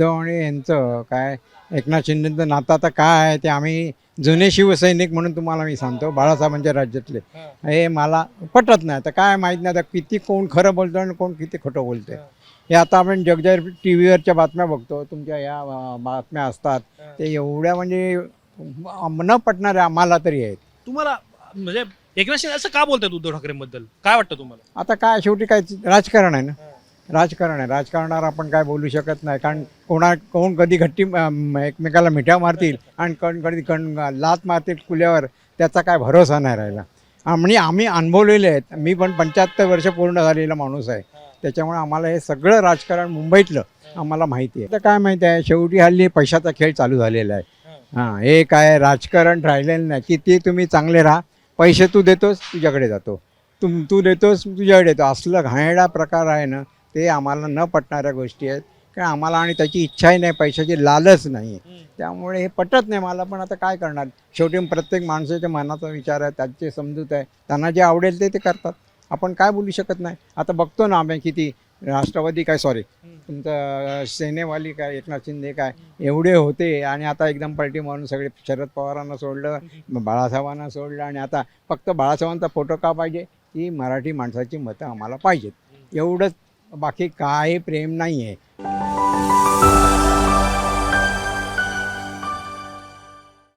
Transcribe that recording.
उद्धव आणि यांचं काय? एकनाथ शिंदेचं नातं आता काय आहे ते आम्ही जुने शिवसैनिक म्हणून तुम्हाला मी सांगतो. बाळासाहेबांच्या राज्यातले. हे. मला पटत नाही. आता काय माहीत नाही आता किती कोण खरं बोलतं आणि कोण किती खोटं बोलतंय. हे. आता आपण जगजाहीर टी व्हीवरच्या बातम्या बघतो. तुमच्या या बातम्या असतात. ते एवढ्या म्हणजे न पटणाऱ्या आम्हाला तरी आहेत. तुम्हाला म्हणजे एकनाथ शिंदे असं का बोलतात उद्धव ठाकरेंबद्दल? काय वाटतं तुम्हाला? आता काय शेवटी काय राजकारण आहे ना? राजकारण आहे. राजकारणावर आपण काय बोलू शकत नाही. कारण कोणा कोण कधी घट्टी एकमेकाला मिठ्या मारतील आणि कण कधी कण लात मारतील कुल्यावर त्याचा काय भरोसा नाही राहिला. आणि आम्ही अनुभवलेले आहेत. मी पण पंच्याहत्तर वर्ष पूर्ण झालेला माणूस आहे. त्याच्यामुळे आम्हाला हे सगळं राजकारण मुंबईतलं आम्हाला माहिती आहे. तर काय माहिती आहे? शेवटी हल्ली पैशाचा खेळ चालू झालेला आहे. हां हे काय राजकारण राहिलेलं नाही. किती तुम्ही चांगले राहा. पैसे तू देतोस तुझ्याकडे जातो. तुम तू देतोस तुझ्याकडे येतो. असलं घाणेडा प्रकार आहे ना ते आम्हाला न पटणाऱ्या गोष्टी आहेत. कारण आम्हाला आणि त्याची इच्छाही नाही पैशाची लालच नाही. आहे त्यामुळे हे पटत नाही मला पण आता काय करणार? शेवटी प्रत्येक माणसाच्या मनाचा विचार आहे त्याचे समजूत आहे. त्यांना जे आवडेल ते ते करतात. आपण काय बोलू शकत नाही. आता बघतो ना आम्ही किती राष्ट्रवादी काय सॉरी तुमचं सेनेवाली काय एकनाथ शिंदे काय एवढे होते. आणि आता एकदम पलटी मारून सगळे शरद पवारांना सोडलं बाळासाहेबांना सोडलं. आणि आता फक्त बाळासाहेबांचा फोटो का पाहिजे? ही मराठी माणसाची मतं आम्हाला पाहिजेत. एवढंच बाकी काही प्रेम नाही आहे